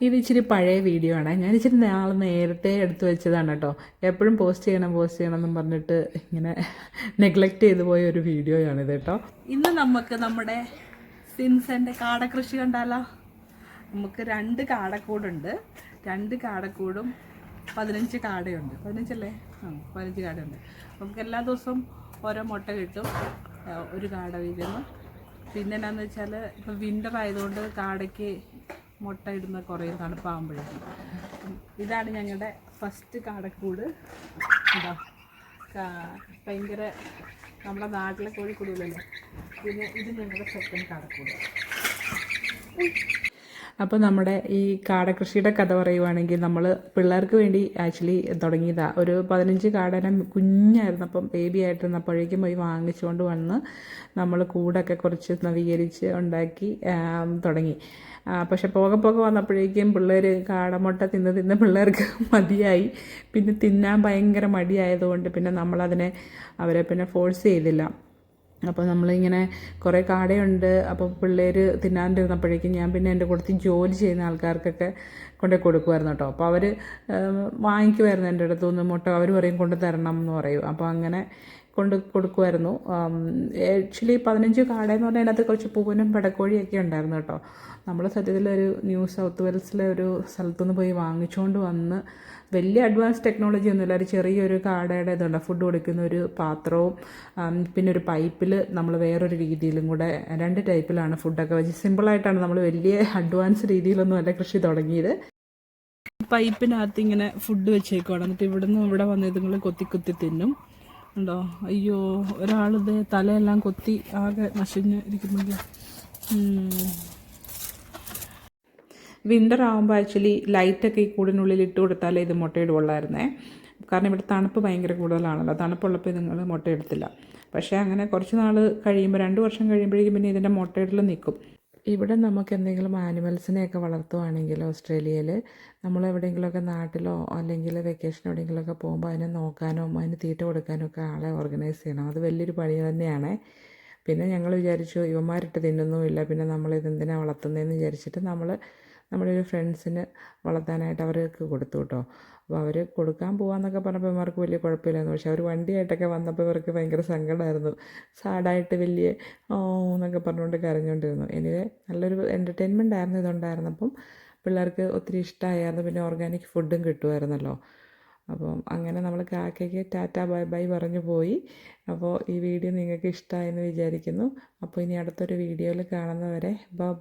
ഇത് ഇച്ചിരി പഴയ വീഡിയോ ആണ്. ഞാൻ ഇച്ചിരി നാളെ നേരത്തെ എടുത്തു വെച്ചതാണ് കേട്ടോ എപ്പോഴും പോസ്റ്റ് ചെയ്യണം പോസ്റ്റ് ചെയ്യണം എന്നും പറഞ്ഞിട്ട് ഇങ്ങനെ നെഗ്ലക്റ്റ് ചെയ്തു പോയ ഒരു വീഡിയോയാണിത് കേട്ടോ ഇന്ന് നമുക്ക് നമ്മുടെ സിൻസന്റെ കാടകൃഷി കണ്ടാലോ? നമുക്ക് രണ്ട് കാടക്കൂടുണ്ട്. രണ്ട് കാടക്കൂടും പതിനഞ്ച് കാടയുണ്ട്. പതിനഞ്ചല്ലേ? ആ പതിനഞ്ച് കാടയുണ്ട്. നമുക്ക് എല്ലാ ദിവസവും ഓരോ മുട്ട കിട്ടും. ഒരു കാട വീഴുന്നു പിന്നെ എന്നാന്ന് വെച്ചാൽ ഇപ്പം വിന്റർ ആയതുകൊണ്ട് കാടയ്ക്ക് മുട്ട ഇടുന്ന കുറേ തണുപ്പാകുമ്പോഴേക്കും ഇതാണ് ഞങ്ങളുടെ ഫസ്റ്റ് കാടക്കൂട്. എന്താ ഭയങ്കര നമ്മുടെ നാട്ടിലെ കോഴിക്കൂടുകളല്ലേ? പിന്നെ ഇത് ഞങ്ങളുടെ സെക്കൻഡ് കാടക്കൂട്. അപ്പോൾ നമ്മുടെ ഈ കാടകൃഷിയുടെ കഥ പറയുവാണെങ്കിൽ നമ്മൾ പിള്ളേർക്ക് വേണ്ടി ആക്ച്വലി തുടങ്ങിയതാണ് ഒരു പതിനഞ്ച് കാടനം കുഞ്ഞായിരുന്നപ്പം ബേബി ആയിട്ടിരുന്നപ്പോഴേക്കും പോയി വാങ്ങിച്ചുകൊണ്ട് വന്ന് നമ്മൾ കൂടൊക്കെ കുറച്ച് നവീകരിച്ച് ഉണ്ടാക്കി തുടങ്ങി. പക്ഷെ പോകെ പോകെ വന്നപ്പോഴേക്കും പിള്ളേർ കാടമുട്ട തിന്ന് തിന്ന് പിള്ളേർക്ക് മതിയായി. പിന്നെ തിന്നാൻ ഭയങ്കര മടിയായതുകൊണ്ട് പിന്നെ നമ്മളതിനെ അവരെ പിന്നെ ഫോഴ്സ് ചെയ്തില്ല. അപ്പോൾ നമ്മളിങ്ങനെ കുറേ കാടയുണ്ട്. അപ്പോൾ പിള്ളേർ തിന്നാണ്ടിരുന്നപ്പോഴേക്കും ഞാൻ പിന്നെ എന്റെ കൂട്ടത്തിൽ ജോലി ചെയ്യുന്ന ആൾക്കാർക്കൊക്കെ കൊണ്ടേ കൊടുക്കുമായിരുന്നു കേട്ടോ അപ്പോൾ അവർ വാങ്ങിക്കുമായിരുന്നു എന്റെ അടുത്തു. നിന്ന് മുട്ട അവർ പറയും കൊണ്ട് തരണം എന്ന് പറയും. അപ്പോൾ അങ്ങനെ കൊണ്ട് കൊടുക്കുമായിരുന്നു ആക്ച്വലി പതിനഞ്ച് കാടയെന്ന് പറഞ്ഞാൽ അതിനകത്ത് കുറച്ച് പൂവനും പടക്കോഴിയൊക്കെ ഉണ്ടായിരുന്നു കേട്ടോ. നമ്മൾ സത്യത്തിൽ ഒരു ന്യൂ സൗത്ത് വെൽസിലെ ഒരു സ്ഥലത്തുനിന്ന് പോയി വാങ്ങിച്ചുകൊണ്ട് വന്ന് വലിയ അഡ്വാൻസ് ടെക്നോളജി ഒന്നുമില്ല. ഒരു ചെറിയൊരു കാടയുടെ ഇതുണ്ട്. ഫുഡ് കൊടുക്കുന്ന ഒരു പാത്രവും പിന്നെ ഒരു പൈപ്പിൽ നമ്മൾ വേറൊരു രീതിയിലും കൂടെ രണ്ട് ടൈപ്പിലാണ് ഫുഡൊക്കെ വെച്ച്. സിമ്പിളായിട്ടാണ് നമ്മൾ വലിയ അഡ്വാൻസ് രീതിയിലൊന്നുമല്ല കൃഷി തുടങ്ങിയത്. പൈപ്പിനകത്ത് ഇങ്ങനെ ഫുഡ് വെച്ചേക്കുവാണ്. എന്നിട്ട് ഇവിടുന്ന് ഇവിടെ വന്ന് ഇതുങ്ങൾ കൊത്തി കൊത്തി തിന്നും. ഉണ്ടോ അയ്യോ ഒരാളിത് തലയെല്ലാം കൊത്തി ആകെ നശിഞ്ഞ് ഇരിക്കുന്നുണ്ട്. വിന്റർ ആകുമ്പോൾ ആക്ച്വലി ലൈറ്റൊക്കെ ഈ കൂടിനുള്ളിൽ ഇട്ട് കൊടുത്താലേ ഇത് മുട്ടയിടുള്ളായിരുന്നേ കാരണം ഇവിടെ തണുപ്പ് ഭയങ്കര കൂടുതലാണല്ലോ. തണുപ്പുള്ളപ്പോൾ നിങ്ങൾ മുട്ടയെടുത്തില്ല പക്ഷേ അങ്ങനെ കുറച്ച് നാൾ കഴിയുമ്പോൾ രണ്ട് വർഷം കഴിയുമ്പോഴേക്കും പിന്നെ ഇതിന്റെ മുട്ടയിടൽ നിൽക്കും ഇവിടെ നമുക്ക് എന്തെങ്കിലും ആനിമൽസിനെയൊക്കെ വളർത്തുവാണെങ്കിൽ ഓസ്ട്രേലിയയിൽ നമ്മൾ എവിടെയെങ്കിലുമൊക്കെ നാട്ടിലോ അല്ലെങ്കിൽ വെക്കേഷൻ എവിടെയെങ്കിലുമൊക്കെ പോകുമ്പോൾ അതിനെ നോക്കാനോ അതിന് തീറ്റ കൊടുക്കാനോ ഒക്കെ ആളെ ഓർഗനൈസ് ചെയ്യണം. അത് വലിയൊരു പണി തന്നെയാണ്. പിന്നെ ഞങ്ങൾ വിചാരിച്ചു ഇവന്മാരിട്ട് തിന്നുന്നുമില്ല. പിന്നെ നമ്മൾ ഇതെന്തിനാണ് വളർത്തുന്നതെന്ന് വിചാരിച്ചിട്ട് നമ്മൾ നമ്മുടെ ഒരു ഫ്രണ്ട്സിന് വളർത്താനായിട്ട് അവർക്ക് കൊടുത്തു കേട്ടോ. അപ്പോൾ അവർ കൊടുക്കാൻ പോകാമെന്നൊക്കെ പറഞ്ഞപ്പോൾ ഇവർക്ക് വലിയ കുഴപ്പമില്ലായിരുന്നു. പക്ഷേ അവർ വണ്ടിയായിട്ടൊക്കെ വന്നപ്പോൾ ഇവർക്ക് ഭയങ്കര സങ്കടമായിരുന്നു സാഡായിട്ട് വലിയ ഓ എന്നൊക്കെ പറഞ്ഞുകൊണ്ട് കരഞ്ഞുകൊണ്ടിരുന്നു. എനിവേ നല്ലൊരു എന്റർടൈൻമെന്റ് ആയിരുന്നു ഇതുണ്ടായിരുന്നപ്പം. പിള്ളേർക്ക് ഒത്തിരി ഇഷ്ടമായിരുന്നു പിന്നെ ഓർഗാനിക് ഫുഡും കിട്ടുമായിരുന്നല്ലോ. അപ്പം അങ്ങനെ നമ്മൾ കാക്കയ്ക്ക് ടാറ്റ ബൈ ബൈ പറഞ്ഞു പോയി. അപ്പോൾ ഈ വീഡിയോ നിങ്ങൾക്ക് ഇഷ്ടമായെന്ന് വിചാരിക്കുന്നു. അപ്പോൾ ഇനി അടുത്തൊരു വീഡിയോയിൽ കാണുന്നവരെ ബ